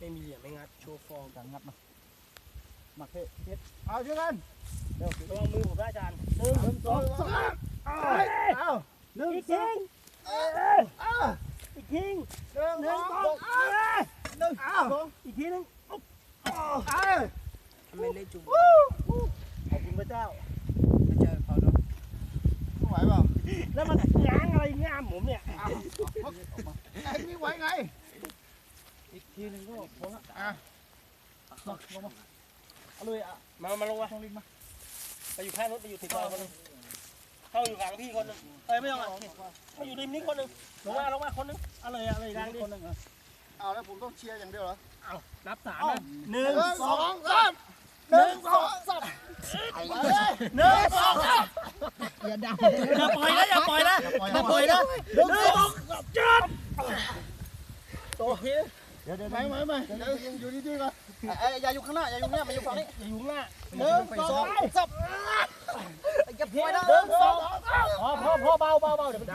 ไม่มีเหลี่ยมไม่งัด โชว์ฟอร์มจังงัดมามาเทเทเอาช่วยกันเร็วระวังมือผมได้อาจารย์หนึ่งสองสามเอาหนึ่งอีกสอทิ้งงเอาอีกทิ้งหนึ่งหนึ่งสสอองงหนึ่งเอาอีกทีหนึงเอาไม่เล่นจุ่มขอบคุณพระเจ้าไม่เจอเขาเนาะไม่ไหวเปล่าแล้วมันง้างอะไรง่ามผมเนี่ยเอาเอาไอ้นี่ไหวไงอีก ทีหนึ่งก็พอละอะมาลงมาเอาเลยอะมามาลงมาต้องลิงมาไปอยู่ข้างรถไปอยู่ติดต่อคนหนึงเข้าอยู่หลังพี่คนหนึงเอ้ยไม่ต้องอะมาอยู่ริมนี้คนหนึงลงมาลงมาคนหนึงเอะไรอะไรดังดิคนหนึ่งเหรอเอาแล้วผมต้องเชียร์อย่างเดียวเหรอเอานับสามเอานะหนึ่งหนึ่งสสอองงสามหนึ่งสองสามไปเลยหนึ่งสองสามอย่าดังอย่าปล่อยนะอย่าปล่อยนะอย่าปล่อยอย่าปล่อยนะหนึ่งหนึ่งสองสองจับโตที เดี๋ยวเดี๋ยวไม่ไม่ไม่เดี๋ยวยังอยู่ดีๆก่อนเอ้ยอย่าอยู่ข้างหน้าอย่าอยู่ข้างหน้ามาอยู่ฝั่งนี้อย่าอยู่ข้างหน้าหนึ่งสองสามอย่าปล่อยนะหนึ่งสองพอพอพอเบาเบาเบาเดี๋ยวมัน